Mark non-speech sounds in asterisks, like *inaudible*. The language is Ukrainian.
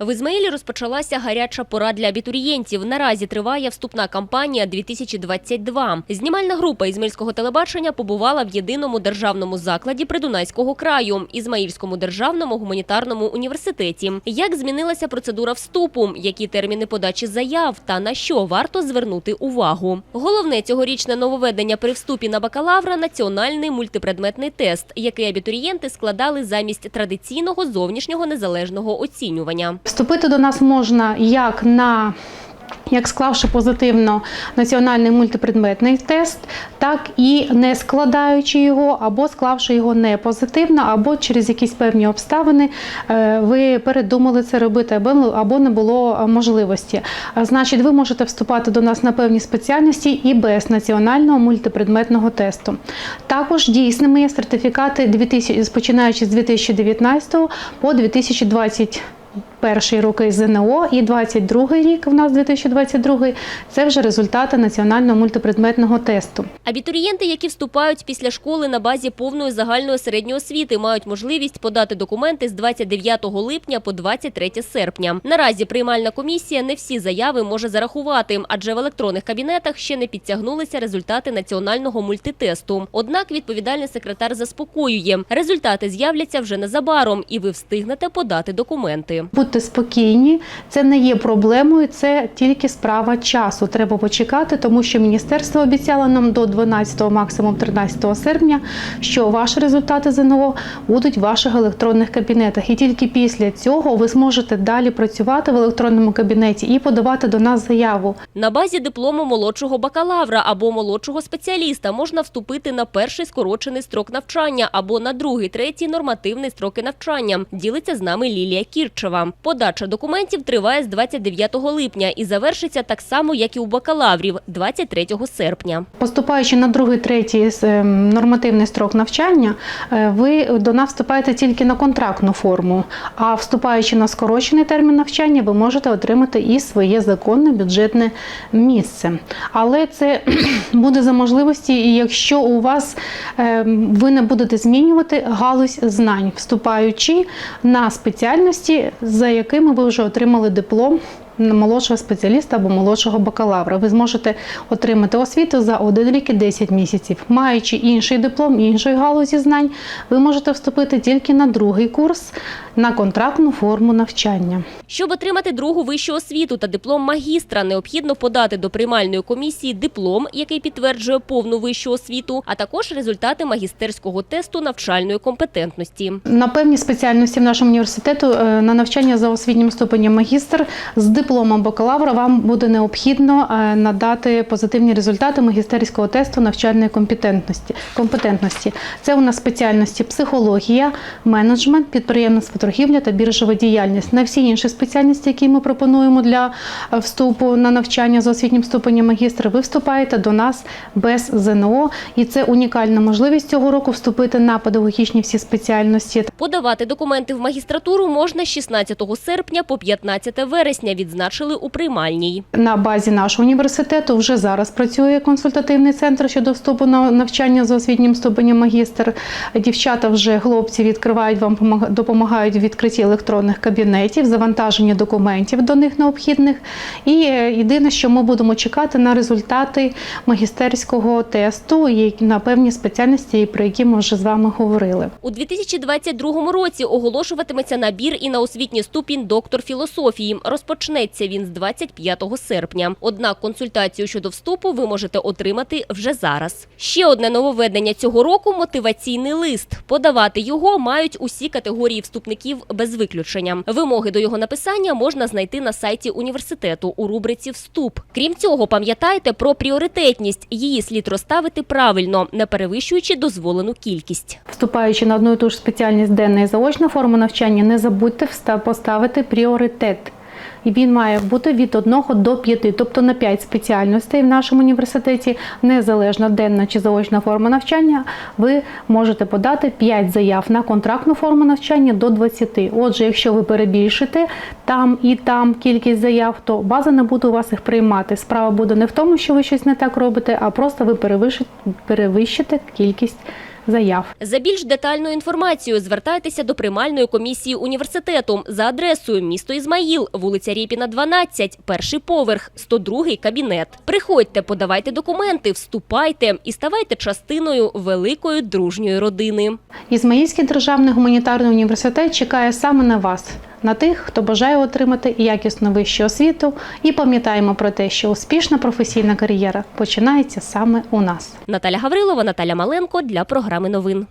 В Ізмаїлі розпочалася гаряча пора для абітурієнтів. Наразі триває вступна кампанія 2022. Знімальна група Ізмаїльського телебачення побувала в єдиному державному закладі Придунайського краю – Ізмаїльському державному гуманітарному університеті. Як змінилася процедура вступу, які терміни подачі заяв та на що варто звернути увагу. Головне цьогорічне нововведення при вступі на бакалавра – національний мультипредметний тест, який абітурієнти складали замість традиційного зовнішнього незалежного оцінювання. Вступити до нас можна як на як склавши позитивно національний мультипредметний тест, так і не складаючи його, або склавши його не позитивно, або через якісь певні обставини е, ви передумали це робити, або, не було можливості. Значить, ви можете вступати до нас на певні спеціальності і без національного мультипредметного тесту. Також дійсними є сертифікати 2000, починаючи з 2019 по 2020 перший роки ЗНО і 22 рік, в нас 2022, це вже результати національного мультипредметного тесту. Абітурієнти, які вступають після школи на базі повної загальної середньої освіти, мають можливість подати документи з 29 липня по 23 серпня. Наразі приймальна комісія не всі заяви може зарахувати, адже в електронних кабінетах ще не підтягнулися результати національного мультитесту. Однак відповідальний секретар заспокоює, результати з'являться вже незабаром, і ви встигнете подати документи. Будьте спокійні, це не є проблемою, це тільки справа часу. Треба почекати, тому що міністерство обіцяло нам до 12, максимум 13 серпня, що ваші результати ЗНО будуть в ваших електронних кабінетах. І тільки після цього ви зможете далі працювати в електронному кабінеті і подавати до нас заяву. На базі диплому молодшого бакалавра або молодшого спеціаліста можна вступити на перший скорочений строк навчання або на другий, третій нормативний строки навчання. Ділиться з нами Лілія Кірчева. Подача документів триває з 29 липня і завершиться так само, як і у бакалаврів – 23 серпня. Поступаючи на другий, третій е, нормативний строк навчання, е, ви до нас вступаєте тільки на контрактну форму. А вступаючи на скорочений термін навчання, ви можете отримати і своє законне бюджетне місце. Але це *clears throat* буде за можливості, якщо у вас е, ви не будете змінювати галузь знань, вступаючи на спеціальності, за якими ви вже отримали диплом молодшого спеціаліста або молодшого бакалавра. Ви зможете отримати освіту за один рік і 10 місяців. Маючи інший диплом іншої галузі знань, ви можете вступити тільки на другий курс на контрактну форму навчання. Щоб отримати другу вищу освіту та диплом магістра, необхідно подати до приймальної комісії диплом, який підтверджує повну вищу освіту, а також результати магістерського тесту навчальної компетентності. На певні спеціальності в нашому університету е, на навчання за освітнім ступенем магістр з дипломом бакалавра вам буде необхідно е, надати позитивні результати магістерського тесту навчальної компетентності. компетентності. Це у нас спеціальності психологія, менеджмент, підприємництво, торгівля та біржова діяльність. На всі інші спеціальності, які ми пропонуємо для е, вступу на навчання за освітнім ступенем магістра, ви вступаєте до нас без ЗНО, і це унікальна можливість цього року вступити на педагогічні всі спеціальності. Подавати документи в магістратуру можна з 16 серпня по 15 вересня, відзначили у приймальній. На базі нашого університету вже зараз працює консультативний центр щодо вступу на навчання за освітнім ступенем магістр. Дівчата вже хлопці відкривають вам допомагають в відкритті електронних кабінетів, завантаженні документів до них необхідних. І е, єдине, що ми будемо чекати на результати магістерського тесту і на певні спеціальності, про які ми вже з вами говорили. У 2022 році оголошуватиметься набір і на освітній ступінь доктор філософії. Розпочнеться він з 25 серпня. Однак консультацію щодо вступу ви можете отримати вже зараз. Ще одне нововведення цього року – мотиваційний лист. Подавати його мають усі категорії вступників без виключення. Вимоги до його написання можна знайти на сайті університету у рубриці «Вступ». Крім цього, пам'ятайте про пріоритетність. Її слід розставити правильно, не перевищуючи дозволену кількість. Вступаючи на одну і ту ж спеціальність денна і заочна форма навчання, не забудьте поставити пріоритет. І він має бути від 1 до 5, тобто на 5 спеціальностей в нашому університеті, незалежно денна чи заочна форма навчання, ви можете подати 5 заяв на контрактну форму навчання до 20. Отже, якщо ви перебільшите там і там кількість заяв, то база не буде у вас їх приймати. Справа буде не в тому, що ви щось не так робите, а просто ви перевищите, кількість заяв. За більш детальною інформацією звертайтеся до приймальної комісії університету за адресою місто Ізмаїл, вулиця Ріпіна, 12, перший поверх, 102 кабінет. Приходьте, подавайте документи, вступайте і ставайте частиною великої дружньої родини. Ізмаїльський державний гуманітарний університет чекає саме на вас, на тих, хто бажає отримати якісну вищу освіту. І пам'ятаємо про те, що успішна професійна кар'єра починається саме у нас. Наталя Гаврилова, Наталя Маленко для програми новин.